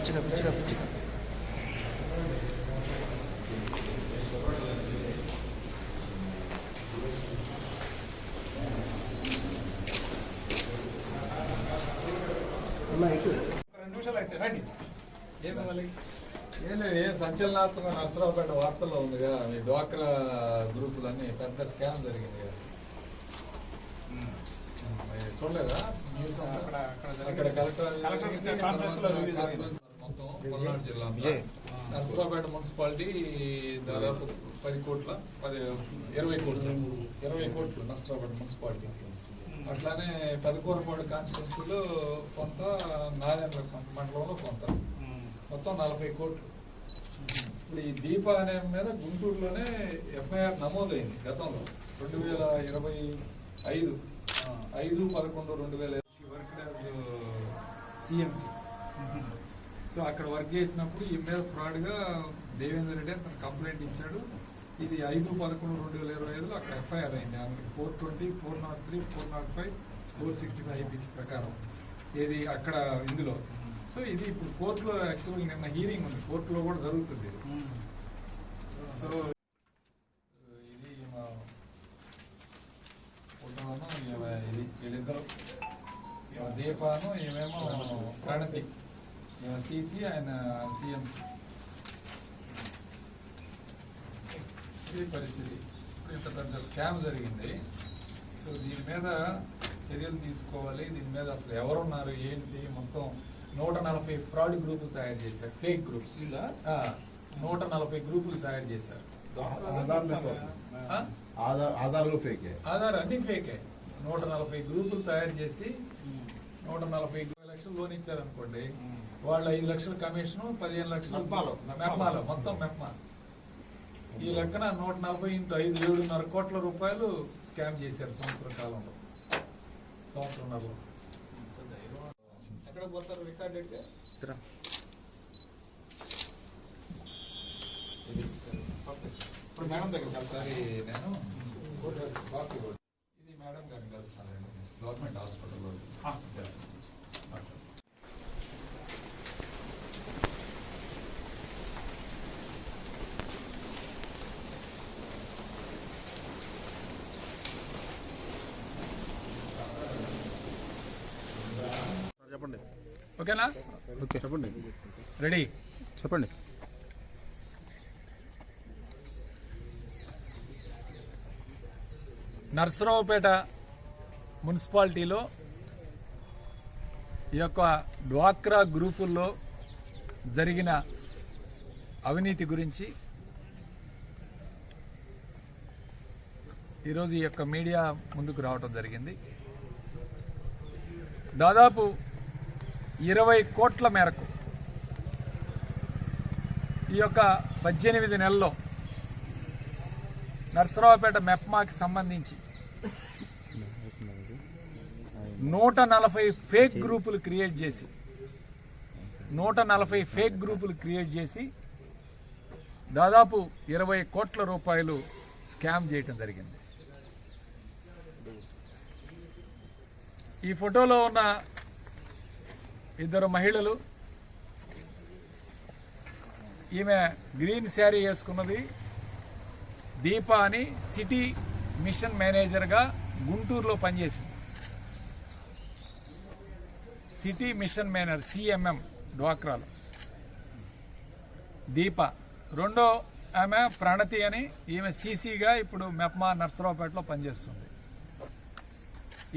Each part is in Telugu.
పిచ్చిగా పిచ్చిగా పిచ్చిగా రెండు నిమిషాలు అయితే రండి. ఏం కావాలి ఏం లేదు ఏం సంచలనాత్మక నర్సరావుపేట వార్తల్లో ఉందిగా మీ డ్వాక్రా గ్రూపులన్నీ పెద్ద స్కామ్ జరిగింది కదా. చూడలేదా? న్యూస్? అక్కడ అక్కడ అక్కడ కలెక్టర్ కలెక్టర్స్ కాన్ఫరెన్స్లో రివ్యూ జరిగింది. మొత్తం పల్నాడు జిల్లా. నర్సరావుపేట మున్సిపాలిటీ దాదాపు పది కోట్ల పది ఇరవై కోట్లు. ఇరవై కోట్లు నర్సరావుపేట మున్సిపాలిటీ. అట్లానే పెదకూరపాడు కాన్స్టిట్యున్సీలో కొంత నారాయణ మండలంలో కొంత. మొత్తం నలభై కోట్లు. ఇప్పుడు ఈ దీప అనే మీద గుంటూరులోనే ఎఫ్ఐఆర్ నమోదైంది గతంలో. రెండు వేల ఇరవై ఐదు ఐదు పదకొండు రెండు వేల వర్క్ సిఎంసి. సో అక్కడ వర్క్ చేసినప్పుడు ఈ మీద ఫ్రాడ్గా దేవేందర్ రెడ్డి అతను కంప్లైంట్ ఇచ్చాడు. ఇది ఐదు పదకొండు రెండు వేల ఇరవై ఐదులో అక్కడ ఎఫ్ఐఆర్ అయింది. Four twenty four nought three four nought five four sixty five IPC ప్రకారం ఏది అక్కడ ఇందులో. సో ఇది ఇప్పుడు కోర్టులో యాక్చువల్ నిన్న హీరింగ్ ఉంది. కోర్టులో కూడా జరుగుతుంది సో ఇది మా ఫోటోను ఇది వీళ్ళిద్దరు. దీపాను ఏమేమో ప్రణతి సిసి ఆయన సిఎంసి ఇది పరిస్థితి. ఇంత పెద్ద స్కామ్ జరిగింది. సో దీని మీద చర్యలు తీసుకోవాలి. దీని మీద అసలు ఎవరున్నారు ఏంటి? మొత్తం నూట నలభై ఫ్రాడ్ గ్రూపులు తయారు చేశారు. ఫేక్ గ్రూప్స్ నూట నలభై గ్రూపులు తయారు చేశారు? ఆధార్ ఆధార్లు ఫేకే ఆధార్ అన్ని ఫేకే నూట నలభై గ్రూపులు తయారు చేసి నూట నలభై లక్షలు లోన్ ఇచ్చారు అనుకోండి వాళ్ళు ఐదు లక్షల కమిషన్ పదిహేను లక్షలు మెప్మాలో. మొత్తం మెప్మా ఈ లెక్కన నూట నలభై ఇంటూ ఐదు ఏడున్నర కోట్ల రూపాయలు స్కామ్ చేశారు సంవత్సరం కాలంలో. సంవత్సరంలో ఎక్కడ పోతారు రికార్డ్ అయితే? ఇద్దరా? ఇది సరే, సరే, పంపిస్తాను. ఇప్పుడు మేడం దగ్గరికి ఒకసారి నేను. ఇది మేడం గారిని కలుస్తానండి. గవర్నమెంట్ హాస్పిటల్లో ఆ. చెప్పండి ఓకేనా? ఓకే. చెప్పండి. రెడీ? చెప్పండి. నర్సరావుపేట మున్సిపాలిటీలో ఈ యొక్క డ్వాక్రా గ్రూపుల్లో జరిగిన అవినీతి గురించి ఈరోజు ఈ యొక్క మీడియా ముందుకు రావడం జరిగింది. దాదాపు ఇరవై కోట్ల మేరకు ఈ యొక్క పద్దెనిమిది నెలల్లో నర్సరావుపేట మెప్మాకి సంబంధించి నూట నలభై ఫేక్ గ్రూపులు క్రియేట్ చేసి నూట నలభై ఫేక్ గ్రూపులు క్రియేట్ చేసి దాదాపు ఇరవై కోట్ల రూపాయలు స్కామ్ చేయటం జరిగింది. ఈ ఫోటోలో ఉన్న ఇద్దరు మహిళలు. ఈమె గ్రీన్ శారీ వేసుకున్నది. దీప అని సిటీ మిషన్ మేనేజర్గా గుంటూరులో పనిచేసింది. సిటీ మిషన్ మేనేజర్ సిఎంఎం డ్వాక్రాలో. దీప. రెండో ఆమె ప్రణతి అని ఈమె సీసీగా ఇప్పుడు మెప్మా నర్సరావుపేటలో పనిచేస్తుంది.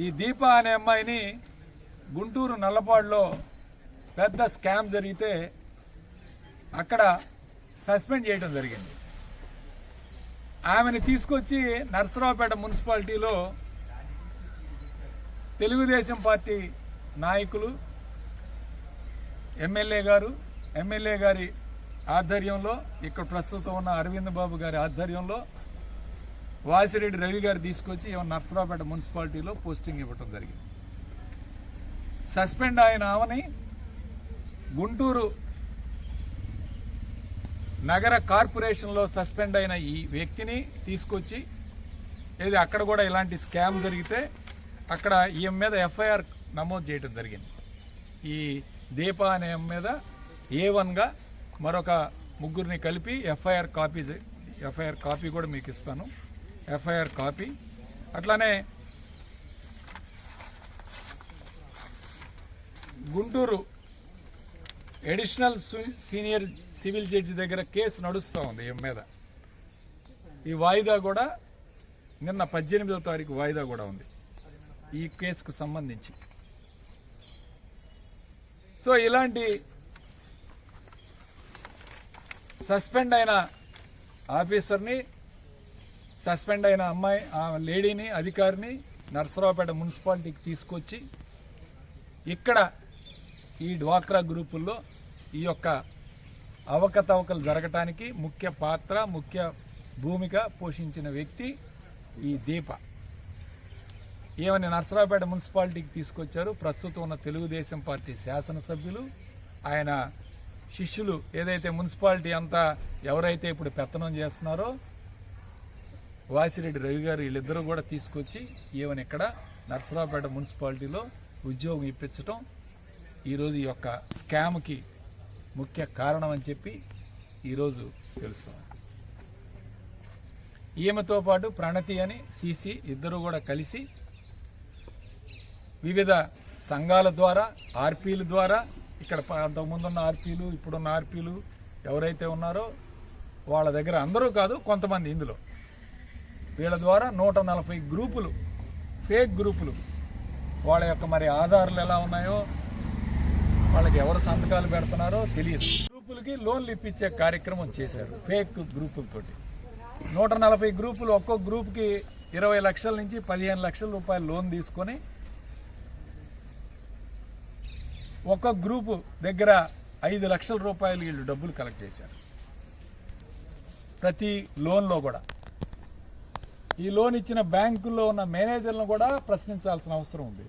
ఈ దీప అనే అమ్మాయిని గుంటూరు నల్లపాడులో పెద్ద స్కామ్ జరిగితే అక్కడ సస్పెండ్ చేయడం జరిగింది. ఆమెను తీసుకొచ్చి నర్సరావుపేట మున్సిపాలిటీలో తెలుగుదేశం పార్టీ నాయకులు ఎమ్మెల్యే గారు ఎమ్మెల్యే గారి ఆధ్వర్యంలో ఇక్కడ ప్రస్తుతం ఉన్న అరవింద్ బాబు గారి ఆధ్వర్యంలో వాసిరెడ్డి రవి గారు తీసుకొచ్చి నర్సరావుపేట మున్సిపాలిటీలో పోస్టింగ్ ఇవ్వటం జరిగింది. సస్పెండ్ అయిన ఆమెని గుంటూరు నగర కార్పొరేషన్లో సస్పెండ్ అయిన ఈ వ్యక్తిని తీసుకొచ్చి ఏది అక్కడ కూడా ఇలాంటి స్కామ్ జరిగితే అక్కడ ఈమె మీద ఎఫ్ఐఆర్ నమోదు చేయడం జరిగింది. ఈ దీప అనే మీద ఏ వన్గా మరొక ముగ్గురిని కలిపి ఎఫ్ఐఆర్ కాపీ ఎఫ్ఐఆర్ కాపీ కూడా మీకు ఇస్తాను. FIR copy. అట్లానే Guntur additional senior civil judge దగ్గర కేసు నడుస్తూ ఉంది ఈమె మీద. ఈ వాయిదా కూడా నిన్న పద్దెనిమిదవ తారీఖు వాయిదా కూడా ఉంది. ఈ కేసుకు సంబంధించి. సో ఇలాంటి సస్పెండ్ అయిన ఆఫీసర్ని సస్పెండ్ అయిన అమ్మాయి ఆ లేడీని అధికారిని నర్సరావుపేట మున్సిపాలిటీకి తీసుకొచ్చి ఇక్కడ ఈ డ్వాక్రా గ్రూపుల్లో ఈ యొక్క అవకతవకలు జరగటానికి ముఖ్య పాత్ర ముఖ్య భూమిక పోషించిన వ్యక్తి ఈ దీప. ఏమని నర్సరావుపేట మున్సిపాలిటీకి తీసుకొచ్చారు. ప్రస్తుతం ఉన్న తెలుగుదేశం పార్టీ శాసనసభ్యులు. ఆయన శిష్యులు ఏదైతే మున్సిపాలిటీ అంతా ఎవరైతే ఇప్పుడు పెత్తనం చేస్తున్నారో వాసిరెడ్డి రవి గారు వీళ్ళిద్దరూ కూడా తీసుకొచ్చి ఈవెన్ ఇక్కడ నర్సరావుపేట మున్సిపాలిటీలో ఉద్యోగం ఇప్పించటం ఈరోజు ఈ యొక్క స్కామ్కి ముఖ్య కారణం అని చెప్పి ఈరోజు తెలుస్తుంది ఈమెతో పాటు ప్రణతి అని సిసి ఇద్దరు కూడా కలిసి వివిధ సంఘాల ద్వారా ఆర్పీల ద్వారా ఇక్కడ ప- అంతకుముందున్న ఆర్పీలు ఇప్పుడున్న ఆర్పీలు ఎవరైతే ఉన్నారో వాళ్ళ దగ్గర అందరూ కాదు కొంతమంది ఇందులో. వీళ్ళ ద్వారా నూట నలభై గ్రూపులు ఫేక్ గ్రూపులు వాళ్ళ యొక్క మరి ఆధారాలు ఎలా ఉన్నాయో వాళ్ళకి ఎవరు సంతకాలు పెడుతున్నారో తెలియదు. గ్రూపులకి లోన్లు ఇప్పించే కార్యక్రమం చేశారు. ఫేక్ గ్రూపులతోటి. నూట నలభై గ్రూపులు ఒక్కో గ్రూప్కి ఇరవై లక్షల నుంచి పదిహేను లక్షల రూపాయలు లోన్ తీసుకొని ఒక్కో గ్రూపు దగ్గర ఐదు లక్షల రూపాయలు వీళ్ళు డబ్బులు కలెక్ట్ చేశారు. ప్రతి లోన్లో కూడా. ఈ లోన్ ఇచ్చిన బ్యాంకుల్లో ఉన్న మేనేజర్లను కూడా ప్రశ్నించాల్సిన అవసరం ఉంది.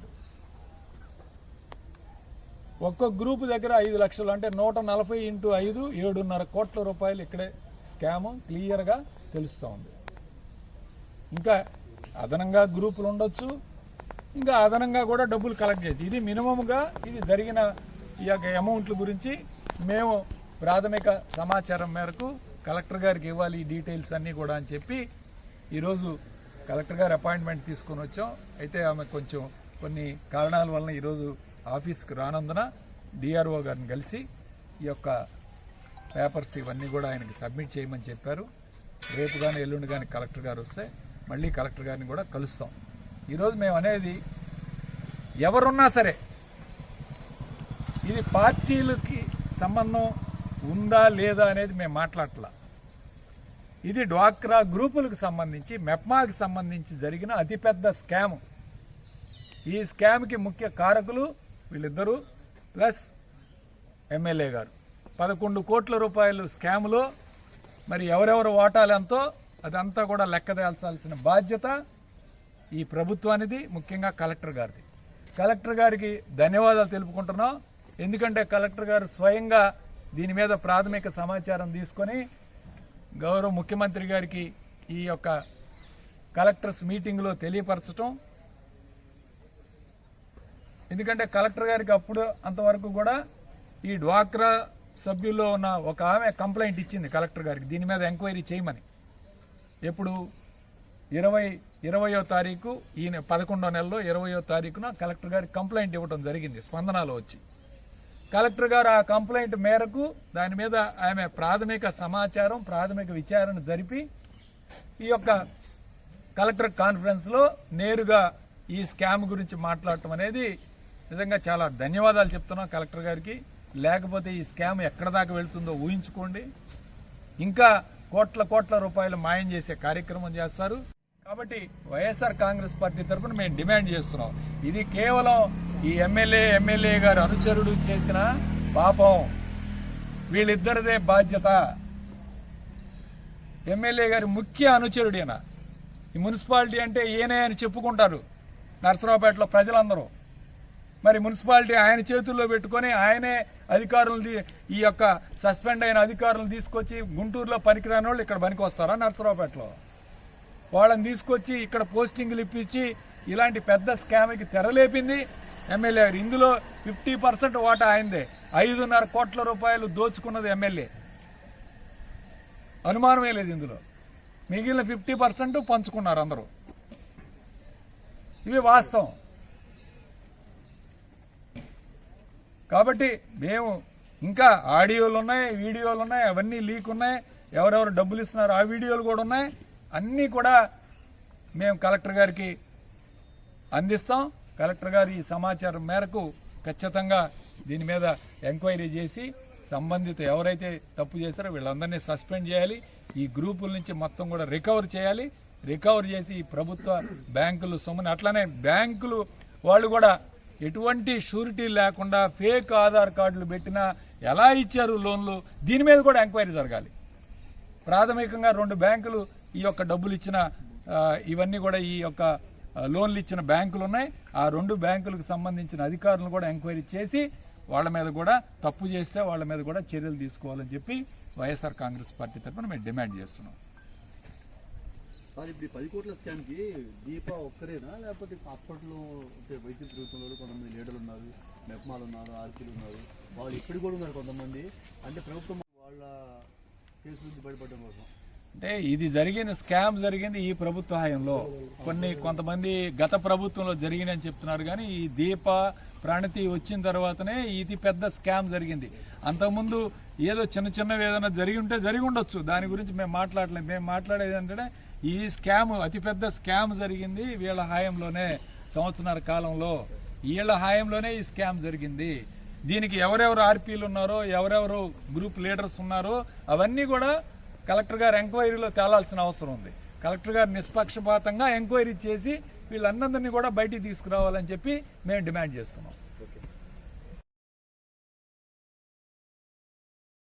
ఒక్కొక్క గ్రూప్ దగ్గర ఐదు లక్షలు అంటే నూట నలభై ఇంటూ ఐదు ఏడున్నర కోట్ల రూపాయలు ఇక్కడే స్కామ్ క్లియర్గా తెలుస్తూ ఉంది. ఇంకా అదనంగా గ్రూపులు ఉండొచ్చు. ఇంకా అదనంగా కూడా డబ్బులు కలెక్ట్ చేసి ఇది మినిమంగా ఇది జరిగిన ఈ యొక్క అమౌంట్ల గురించి మేము ప్రాథమిక సమాచారం మేరకు కలెక్టర్ గారికి ఇవ్వాలి ఈ డీటెయిల్స్ అన్నీ కూడా అని చెప్పి ఈరోజు కలెక్టర్ గారు అపాయింట్మెంట్ తీసుకొని వచ్చాం. అయితే ఆమె కొంచెం కొన్ని కారణాల వలన ఈరోజు ఆఫీస్కి రానందున డిఆర్ఓ గారిని కలిసి ఈ యొక్క పేపర్స్ ఇవన్నీ కూడా ఆయనకి సబ్మిట్ చేయమని చెప్పారు. రేపు కానీ ఎల్లుండి కానీ కలెక్టర్ గారు వస్తే మళ్ళీ కలెక్టర్ గారిని కూడా కలుస్తాం. ఈరోజు మేము అనేది ఎవరున్నా సరే ఇది పార్టీలకి సంబంధం ఉందా లేదా అనేది మేము మాట్లాడట్లా. ఇది డ్వాక్రా గ్రూపులకు సంబంధించి మెప్మాకి సంబంధించి జరిగిన అతిపెద్ద స్కామ్. ఈ స్కామ్కి ముఖ్య కారకులు వీళ్ళిద్దరూ ప్లస్ ఎమ్మెల్యే గారు. పదకొండు కోట్ల రూపాయలు స్కామ్లో మరి ఎవరెవరు వాటాలంతో అదంతా కూడా లెక్కదేల్చాల్సిన బాధ్యత ఈ ప్రభుత్వానిది ముఖ్యంగా కలెక్టర్ గారిది. కలెక్టర్ గారికి ధన్యవాదాలు తెలుపుకుంటున్నాం. ఎందుకంటే కలెక్టర్ గారు స్వయంగా దీని మీద ప్రాథమిక సమాచారం తీసుకొని గౌరవ ముఖ్యమంత్రి గారికి ఈ యొక్క కలెక్టర్స్ మీటింగ్లో తెలియపరచటం ఎందుకంటే కలెక్టర్ గారికి అప్పుడు అంతవరకు కూడా ఈ డ్వాక్రా సభ్యుల్లో ఉన్న ఒక ఆమె కంప్లైంట్ ఇచ్చింది కలెక్టర్ గారికి. దీని మీద ఎంక్వైరీ చేయమని. ఎప్పుడు? ఇరవై ఇరవయో తారీఖు ఈయన పదకొండో నెలలో ఇరవయో తారీఖున కలెక్టర్ గారికి కంప్లైంట్ ఇవ్వడం జరిగింది స్పందనలో వచ్చి. కలెక్టర్ గారు ఆ కంప్లైంట్ మేరకు దాని మీద ఆమె ప్రాథమిక సమాచారం ప్రాథమిక విచారణ జరిపి ఈ యొక్క కలెక్టర్ కాన్ఫరెన్స్లో నేరుగా ఈ స్కామ్ గురించి మాట్లాడటం అనేది నిజంగా చాలా ధన్యవాదాలు చెప్తున్నాం కలెక్టర్ గారికి. లేకపోతే ఈ స్కామ్ ఎక్కడ దాకా వెళ్తుందో ఊహించుకోండి. ఇంకా కోట్ల కోట్ల రూపాయలు మాయం చేసే కార్యక్రమం చేస్తారు. కాబట్టి వైఎస్ఆర్ కాంగ్రెస్ పార్టీ తరఫున మేము డిమాండ్ చేస్తున్నాం. ఇది కేవలం ఈ ఎమ్మెల్యే ఎమ్మెల్యే గారు అనుచరుడు చేసిన పాపం. వీళ్ళిద్దరిదే బాధ్యత. ఎమ్మెల్యే గారి ముఖ్య అనుచరుడు ఈ మున్సిపాలిటీ అంటే ఈయనే అని చెప్పుకుంటారు నర్సరావుపేటలో ప్రజలందరూ. మరి మున్సిపాలిటీ ఆయన చేతుల్లో పెట్టుకొని ఆయనే అధికారులు ఈ యొక్క సస్పెండ్ అయిన అధికారులు తీసుకొచ్చి గుంటూరులో పనికిరాని వాళ్ళు ఇక్కడ పనికి వస్తారా నర్సరావుపేటలో? వాళ్ళని తీసుకొచ్చి ఇక్కడ పోస్టింగ్లు ఇప్పించి ఇలాంటి పెద్ద స్కామ్కి తెరలేపింది. ఎమ్మెల్యే గారు ఇందులో ఫిఫ్టీ పర్సెంట్ వాటా అయిందే ఐదున్నర కోట్ల రూపాయలు దోచుకున్నది ఎమ్మెల్యే. అనుమానమే లేదు ఇందులో. మిగిలిన ఫిఫ్టీ పర్సెంట్ పంచుకున్నారు అందరూ. ఇవి వాస్తవం. కాబట్టి మేము ఇంకా ఆడియోలు ఉన్నాయి వీడియోలు ఉన్నాయి అవన్నీ లీక్ ఉన్నాయి. ఎవరెవరు డబ్బులు ఇస్తున్నారు ఆ వీడియోలు కూడా ఉన్నాయి. అన్నీ కూడా మేము కలెక్టర్ గారికి అందిస్తాం. కలెక్టర్ గారు ఈ సమాచారం మేరకు ఖచ్చితంగా దీని మీద ఎంక్వైరీ చేసి సంబంధిత ఎవరైతే తప్పు చేశారో వీళ్ళందరినీ సస్పెండ్ చేయాలి. ఈ గ్రూపుల నుంచి మొత్తం కూడా రికవర్ చేయాలి. రికవర్ చేసి ఈ ప్రభుత్వ బ్యాంకులు సొమ్ముని అట్లానే బ్యాంకులు వాళ్ళు కూడా ఎటువంటి షూరిటీ లేకుండా ఫేక్ ఆధార్ కార్డులు పెట్టినా ఎలా ఇచ్చారు లోన్లు? దీని మీద కూడా ఎంక్వైరీ జరగాలి. ప్రాథమికంగా రెండు బ్యాంకులు ఈ యొక్క డబ్బులు ఇచ్చిన ఇవన్నీ కూడా ఈ యొక్క లోన్లు ఇచ్చిన బ్యాంకులు ఉన్నాయి. ఆ రెండు బ్యాంకులకు సంబంధించిన అధికారులను కూడా ఎంక్వైరీ చేసి వాళ్ళ మీద కూడా తప్పు చేస్తే వాళ్ళ మీద కూడా చర్యలు తీసుకోవాలని చెప్పి వైఎస్ఆర్ కాంగ్రెస్ పార్టీ తరఫున మేము డిమాండ్ చేస్తున్నాం. సార్ ఇప్పుడు ఈ పది కోట్ల స్కామ్కి దీప ఒక్కరేనా? లేకపోతే అప్పట్లో అంటే రూపంలో కొంతమంది లీడర్లు ఉన్నారు మెప్మాలు ఉన్నారు ఆర్పీలు ఉన్నారు. వాళ్ళు ఇప్పుడు కూడా ఉన్నారు కొంతమంది. అంటే ప్రభుత్వం వాళ్ళ కేసు నుంచి బయటపడడం కోసం. అంటే ఇది జరిగిన స్కామ్ జరిగింది ఈ ప్రభుత్వ హయాంలో. కొన్ని కొంతమంది గత ప్రభుత్వంలో జరిగినని చెప్తున్నారు కానీ ఈ దీప ప్రణతి వచ్చిన తర్వాతనే ఇది పెద్ద స్కామ్ జరిగింది. అంతకుముందు ఏదో చిన్న చిన్నవి ఏదైనా జరిగి ఉంటే జరిగి ఉండొచ్చు. దాని గురించి మేము మాట్లాడలేము మేము మాట్లాడేది అంటే ఈ స్కామ్ అతిపెద్ద స్కామ్ జరిగింది వీళ్ళ హాయంలోనే సంవత్సరాల కాలంలో. వీళ్ళ హాయంలోనే ఈ స్కామ్ జరిగింది. దీనికి ఎవరెవరు ఆర్పీలు ఉన్నారో ఎవరెవరు గ్రూప్ లీడర్స్ ఉన్నారో అవన్నీ కూడా కలెక్టర్ గారు ఎంక్వైరీలో తేలాల్సిన అవసరం ఉంది. కలెక్టర్ గారు నిష్పక్షపాతంగా ఎంక్వైరీ చేసి వీళ్ళందరినీ కూడా బయటికి తీసుకురావాలని చెప్పి మేము డిమాండ్ చేస్తున్నాం.